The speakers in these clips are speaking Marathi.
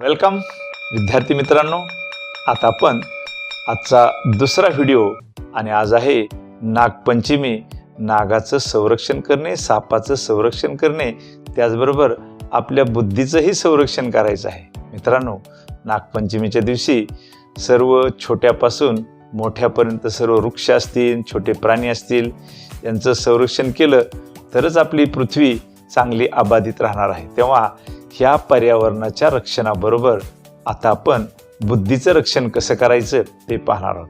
वेलकम विद्यार्थी मित्रांनो. आता आपण आजचा दुसरा व्हिडिओ आणि आज आहे नागपंचमी नागाचं संरक्षण करणे सापाचं संरक्षण करणे. त्याचबरोबर आपल्या बुद्धीचंही संरक्षण करायचं आहे. मित्रांनो नागपंचमीच्या दिवशी सर्व छोट्यापासून मोठ्यापर्यंत सर्व वृक्ष असतील छोटे प्राणी असतील यांचं संरक्षण केलं तरच आपली पृथ्वी चांगली अबाधित राहणार आहे. तेव्हा ह्या पर्यावरणाच्या रक्षणाबरोबर आता आपण बुद्धीचं रक्षण कसं करायचं ते पाहणार आहोत.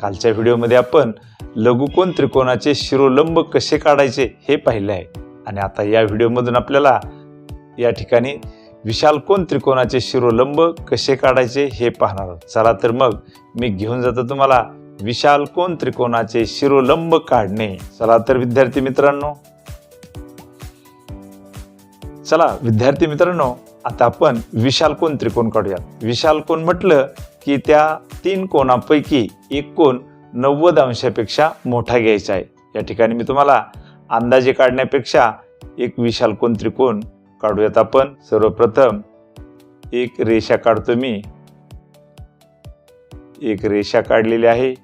कालच्या व्हिडिओमध्ये आपण लघुकोन त्रिकोणाचे शिरोलंब कसे काढायचे हे पाहिले आहे. आणि आता या व्हिडिओमधून आपल्याला या ठिकाणी विशालकोन त्रिकोणाचे शिरोलंब कसे काढायचे हे पाहणार आहोत. चला तर मग मी घेऊन जातो तुम्हाला विशालकोन त्रिकोणाचे शिरोलंब काढणे. चला तर विद्यार्थी मित्रांनो चला विद्यार्थी मित्रांनो आता आपण विशालकोन त्रिकोण काढूयात. विशालकोन म्हटलं की त्या तीन कोणापैकी एक कोण नव्वद अंशापेक्षा मोठा घ्यायचा आहे. या ठिकाणी मी तुम्हाला अंदाजे काढण्यापेक्षा एक विशालकोन त्रिकोण काढूयात आपण. सर्वप्रथम एक रेषा काढतो मी. एक रेषा काढलेली आहे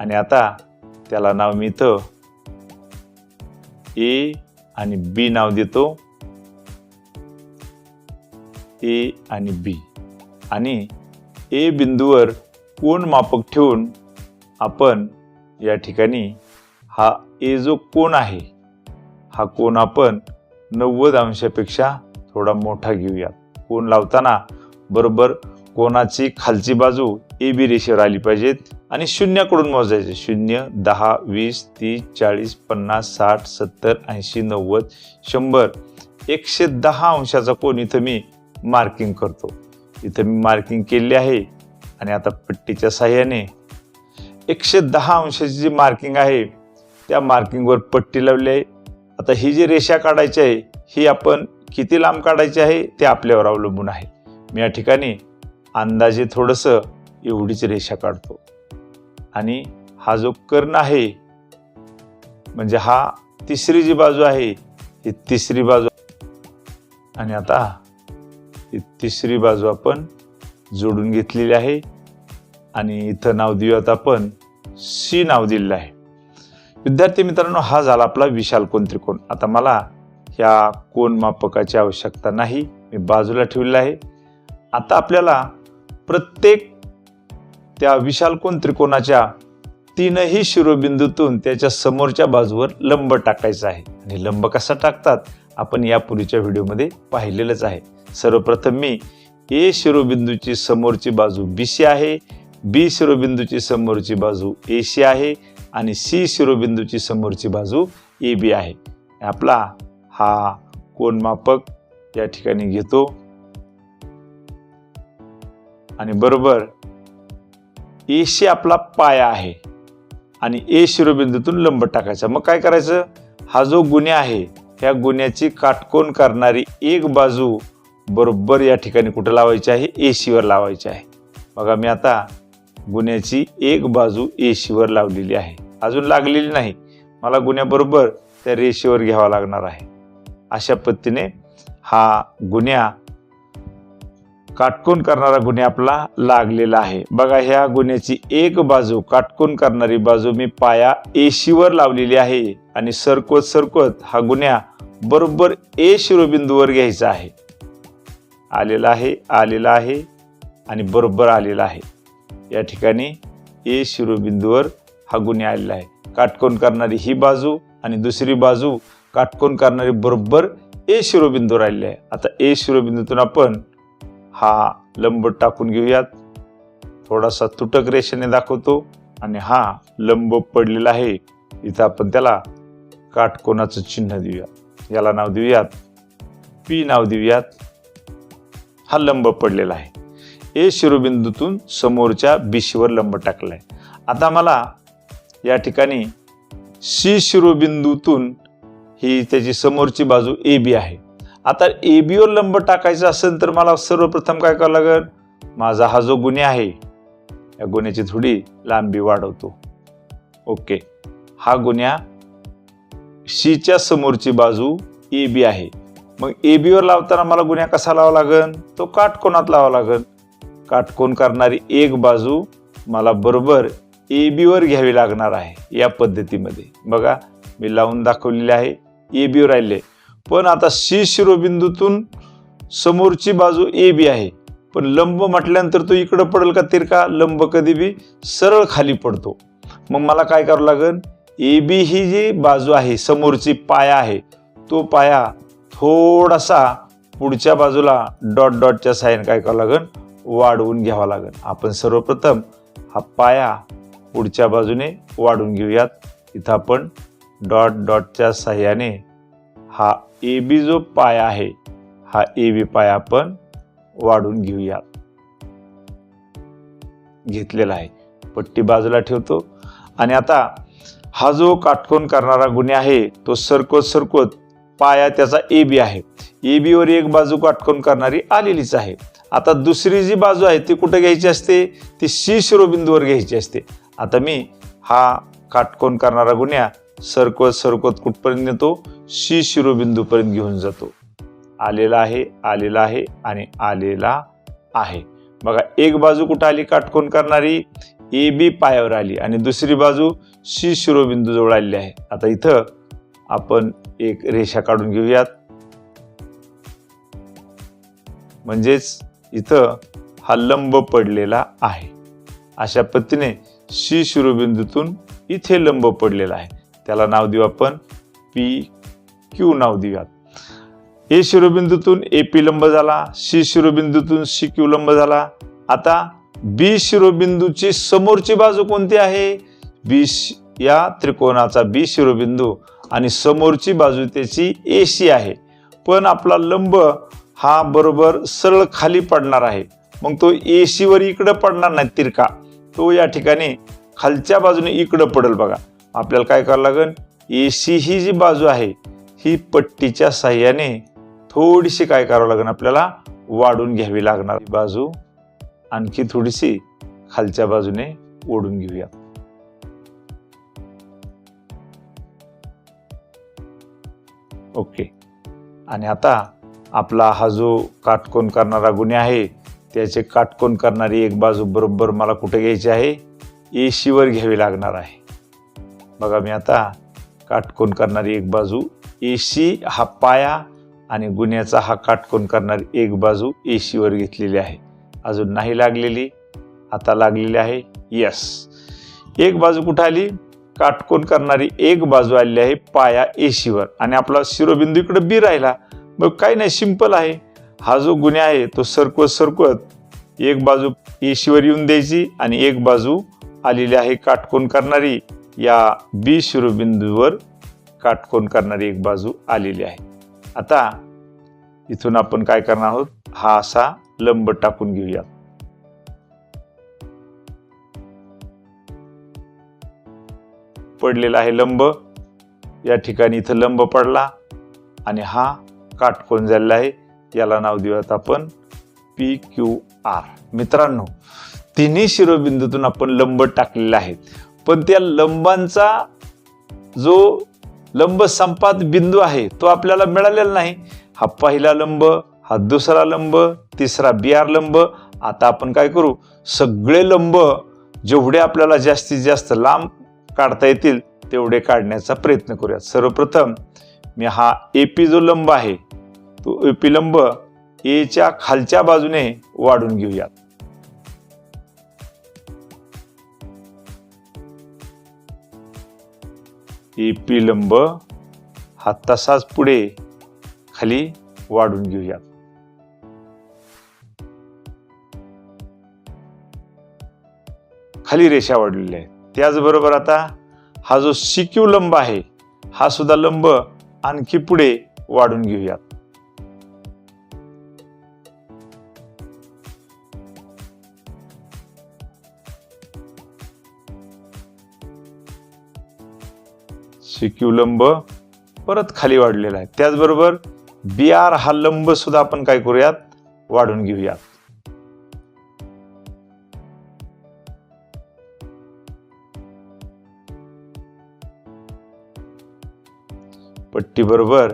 आणि आता त्याला नाव मी इथं ए आणि बी नाव देतो. ए आणि बी. आणि ए बिंदूवर कोण मापक ठेवून आपण या ठिकाणी हा ए जो कोण आहे हा कोण आपण नव्वद अंशापेक्षा थोडा मोठा घेऊया कोण लावताना बरोबर कोणाची खालची बाजू ए बी रेषेवर आली पाहिजेत आणि शून्याकडून मोजायचे. शून्य दहा वीस तीस चाळीस पन्नास साठ सत्तर ऐंशी नव्वद शंभर. एकशे दहा अंशाचा कोण इथं मी मार्किंग करतो. इथं मी मार्किंग केली आहे आणि आता पट्टीच्या साह्याने एकशे दहा अंशाची जी मार्किंग आहे त्या मार्किंगवर पट्टी लावली आहे. आता ही जी रेषा काढायची आहे ही आपण किती लांब काढायची आहे ते आपल्यावर अवलंबून आहे. मी या ठिकाणी अंदाजे थोडंसं एवढीच रेषा काढतो. आणि हा जो कर्ण आहे म्हणजे हा तिसरी जी बाजू आहे ही तिसरी बाजू. आणि आता तिसरी बाजू आपण जोडून घेतलेली आहे. आणि इथं नाव देऊयात आपण सी नाव दिलेलं आहे. विद्यार्थी मित्रांनो हा झाला आपला विशाल कोण त्रिकोण. आता मला ह्या कोण मापकाची आवश्यकता नाही मी बाजूला ठेवलेला आहे. आता आपल्याला प्रत्येक त्या विशाल कोण त्रिकोणाच्या तीनही शिरोबिंदूतून त्याच्या समोरच्या बाजूवर लंब टाकायचा आहे. आणि लंब कसा टाकतात आपण यापूर्वीच्या व्हिडिओमध्ये पाहिलेलंच आहे. सर्वप्रथम मी ए शिरोबिंदूची समोरची बाजू बी सी आहे बी शिरोबिंदूची समोरची बाजू ए सी आहे आणि सी शिरोबिंदूची समोरची बाजू ए बी आहे. आपला हा कोण मापक या ठिकाणी घेतो. आणि बरोबर ए सी आपला पाया आहे आणि ए शिरोबिंदूतून लंब टाकायचा. मग काय करायचं? हा जो गुन्हे आहे ह्या गुन्ह्याची काटकोण करणारी एक बाजू बरोबर या ठिकाणी कुठं लावायची आहे? ए सीवर लावायची आहे. बघा मी आता गुन्ह्याची एक बाजू ए सीवर लावलेली आहे. अजून लागलेली नाही. मला गुन्ह्याबरोबर त्या रेषेवर घ्यावा लागणार आहे. अशा पद्धतीने हा गुन्ह्या काटकोन करणारा गुन्हा आपला लागलेला आहे. बघा ह्या गुन्ह्याची एक बाजू काटकोन करणारी बाजू मी पाया एशीवर लावलेली आहे. आणि सरकवत सरकवत हा गुन्ह्या बरोबर ए शिरोबिंदूवर घ्यायचा आहे. आलेला आहे आलेला आहे आणि बरोबर आलेला आहे. या ठिकाणी ए शिरोबिंदूवर हा गुन्हे आलेला आहे. काटकोन करणारी ही बाजू आणि दुसरी बाजू काटकोन करणारी बरोबर ए शिरोबिंदूवर आलेली आहे. आता ए शिरोबिंदूतून आपण हा लंब टाकून घेऊयात. थोडासा तुटक रेषेने दाखवतो आणि हा लंब पडलेला आहे. इथं आपण त्याला काटकोनाचं चिन्ह देऊया. याला नाव देऊयात. पी नाव देऊयात. हा लंब पडलेला आहे. ए शिरोबिंदूतून समोरच्या बीशीवर लंब टाकला आहे आता मला या ठिकाणी सी शिरोबिंदूतून ही त्याची समोरची बाजू ए बी आहे. आता ए बीवर लंब टाकायचा असेल तर मला सर्वप्रथम काय करावं लागेल? माझा हा जो गुन्हे आहे या गुन्ह्याची थोडी लांबी वाढवतो. ओके. हा गुन्ह्या सीच्या समोरची बाजू ए बी आहे. मग ए बीवर लावताना मला गुन्हा कसा लावा लागन? तो काटकोनात लावा लागेल काटकोन करणारी एक बाजू मला बरोबर ए बीवर घ्यावी लागणार आहे या पद्धतीमध्ये. बघा मी लावून दाखवलेले आहे ए बीवर राहिले. पण आता सी शिरोबिंदूतून समोरची बाजू ए बी आहे. पण लंब म्हटल्यानंतर तो इकडं पडेल का तिरका लंब कधी बी सरळ खाली पडतो. मग मला काय करावं लागेल ए बी ही जी बाजू आहे समोरची पाया आहे तो पाया थोडासा पुढच्या बाजूला डॉट डॉटच्या साह्याने काय करावं लागेल वाढवून घ्यावा लागेल आपण सर्वप्रथम हा पाया पुढच्या बाजूने वाढून घेऊयात. इथं आपण डॉट डॉटच्या साह्याने हा ए बी जो पाया आहे हा ए बी पाया आपण वाढून घेऊयात. घेतलेला आहे. पट्टी बाजूला ठेवतो. आणि आता हा जो काटकोन करणारा गुन्हे आहे तो सरकत सरकत पाया त्याचा ए बी आहे. ए बीवर एक बाजू काटकोन करणारी आलेलीच आहे. आता दुसरी जी बाजू आहे ती कुठं घ्यायची असते? ती सी शिरोबिंदूवर घ्यायची असते. आता मी हा काटकोन करणारा गुन्ह्या सरकवत सरकवत कुठपर्यंत नेतो? सी शिरोबिंदूपर्यंत घेऊन जातो. आलेला आहे आलेला आहे आणि आलेला आहे. बघा एक बाजू कुठं आली? काटकोन करणारी ए बी पायावर आली आणि दुसरी बाजू सी शिरोबिंदू जवळ आलेली आहे. आता इथं आपण एक रेषा काढून घेऊयात. म्हणजेच इथं हा लंब पडलेला आहे. अशा पद्धतीने शी शिरोबिंदूतून इथे लंब पडलेला आहे. त्याला नाव देऊ आपण पी क्यू नाव देऊयात. ए शिरोबिंदूतून ए पी लंब झाला सी शिरोबिंदूतून सी क्यू लंब झाला. आता बी शिरोबिंदूची समोरची बाजू कोणती आहे? बी या त्रिकोणाचा बी शिरोबिंदू आणि समोरची बाजू त्याची ए सी आहे. पण आपला लंब हा बरोबर सरळ खाली पडणार आहे. मग तो ए सीवर इकडं पडणार नाही तिरका. तो या ठिकाणी खालच्या बाजूने इकडं पडेल बघा. आपल्याला काय करावं लागेल? ए सी ही जी बाजू आहे ही पट्टीच्या साह्याने थोडीशी काय करावं लागेल आपल्याला? वाढून घ्यावी लागणार. बाजू आणखी थोडीशी खालच्या बाजूने ओढून घेऊया ओके. आणि आता आपला हा जो काटकोन करणारा गुन्हे आहे त्याचे काटकोन करणारी एक बाजू बरोबर मला कुठे घ्यायची आहे? ए सीवर घ्यावी लागणार आहे. बघा मी आता काटकोन करणारी एक बाजू ए सी हा पाया आणि गुन्ह्याचा हा काटकोन करणारी एक बाजू ए सीवर घेतलेली आहे. अजून नाही लागलेली. आता लागलेली आहे यस एक बाजू कुठं आली? काटकोन करणारी एक बाजू आलेली आहे पाया एशीवर. आणि आपला शिरोबिंदू इकडे बी राहिला. मग काही नाही सिंपल आहे. हा जो गुन्हे आहे तो सरकवत सरकवत एक बाजू एशीवर येऊन द्यायची आणि एक बाजू आलेली आहे काटकोन करणारी. या बी शिरोबिंदूवर काटकोन करणारी एक बाजू आलेली आहे. आता इथून आपण काय करणार आहोत? हा असा लंब टाकून घेऊया पडलेला आहे लंब. या ठिकाणी इथं लंब पडला आणि हा काटकोन झालेला आहे. याला नाव देऊयात आपण पी क्यू आर. मित्रांनो तिन्ही शिरोबिंदूतून आपण लंब टाकलेले आहेत पण त्या लंबांचा जो लंब संपात बिंदू आहे तो आपल्याला मिळालेला नाही. हा पहिला लंब हा दुसरा लंब तिसरा बिहार लंब. आता आपण काय करू? सगळे लंब जेवढे आपल्याला जास्तीत जास्त लांब काढता येतील तेवढे काढण्याचा प्रयत्न करूया सर्वप्रथम मी हा एपी जो लंब आहे तो एपी लंब एच्या खालच्या बाजूने वाढून घेऊयात. एपी लंब हा तसाच पुढे खाली वाढून घेऊयात. खाली रेषा वाढलेल्या आहेत. त्याचबरोबर आता हा जो सिक्यू लंब आहे हा सुद्धा लंब आणखी पुढे वाढून घेऊयात. सिक्यू लंब परत खाली वाढलेला आहे. त्याचबरोबर बी आर हा लंब सुद्धा आपण काय करूयात? वाढून घेऊयात. बरोबर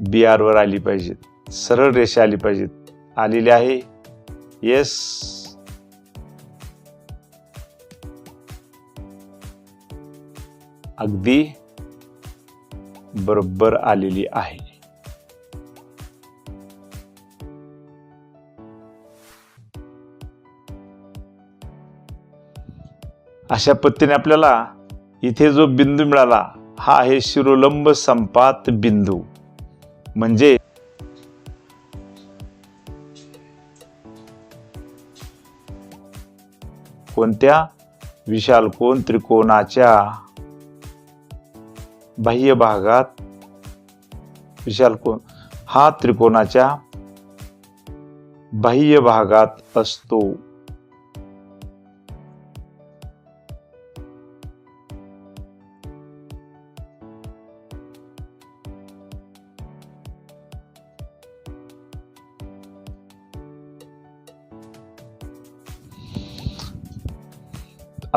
बी आरवर आली पाहिजेत. सरळ रेषा आली पाहिजेत. आलेली आहे. येस अगदी बरोबर आलेली आहे. अशा पद्धतीने आपल्याला इथे जो बिंदू मिळाला हा आहे शिरोलंब संपात बिंदू. म्हणजे कोणत्या? विशाल कोण त्रिकोणाच्या बाह्य भागात. विशाल कोण हा त्रिकोणाच्या बाह्य भागात असतो.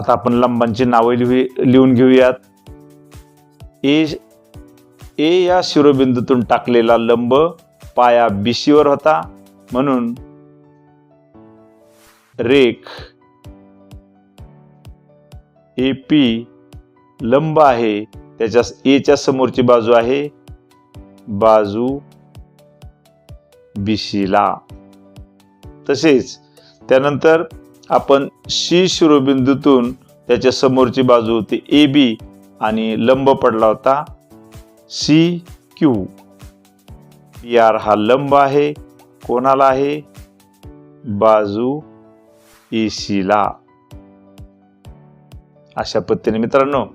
आता आपण लंबांची नावे लिहू लिहून घेऊयात. ए ए या शिरोबिंदूतून टाकलेला लंब पाया बिशीवर होता. म्हणून रेख ए पी लंब आहे. त्याच्या एच्या समोरची बाजू आहे. बाजू बीसीला तसेच त्यानंतर आपण शी शिरोबिंदूतून त्याच्या समोरची बाजू होती ए बी आणि लंब पडला होता सी क्यू. पी आर हा लंब आहे. कोणाला आहे? बाजू ए सीला अशा पद्धतीने मित्रांनो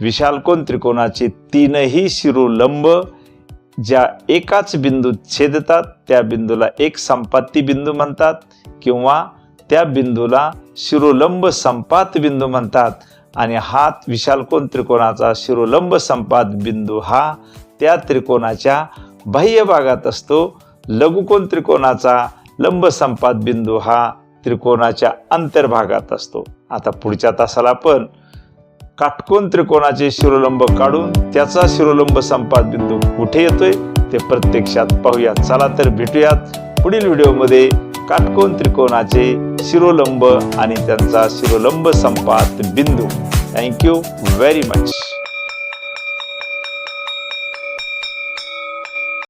विशालकोन त्रिकोणाचे तीनही शिरोलंब ज्या एकाच बिंदूत छेदतात त्या बिंदूला एक संपाती बिंदू म्हणतात किंवा त्या बिंदूला शिरोलंब संपात बिंदू म्हणतात. आणि हा विशालकोन त्रिकोणाचा? शिरोलंब संपात बिंदू हा त्या त्रिकोणाच्या बाह्य भागात असतो. लघुकोन त्रिकोणाचा? लंब संपात बिंदू हा त्रिकोणाच्या अंतर्भागात असतो. आता पुढच्या तासाला आपण काटकोन त्रिकोणाचे शिरोलंब काढून त्याचा शिरोलंब संपात बिंदू कुठे येतोय ते प्रत्यक्षात पाहूयात चला तर भेटूयात पुढील व्हिडिओमध्ये. काटकोन त्रिकोणाचे शिरोलंब आणि त्यांचा शिरोलंब संपात बिंदू. Thank you very much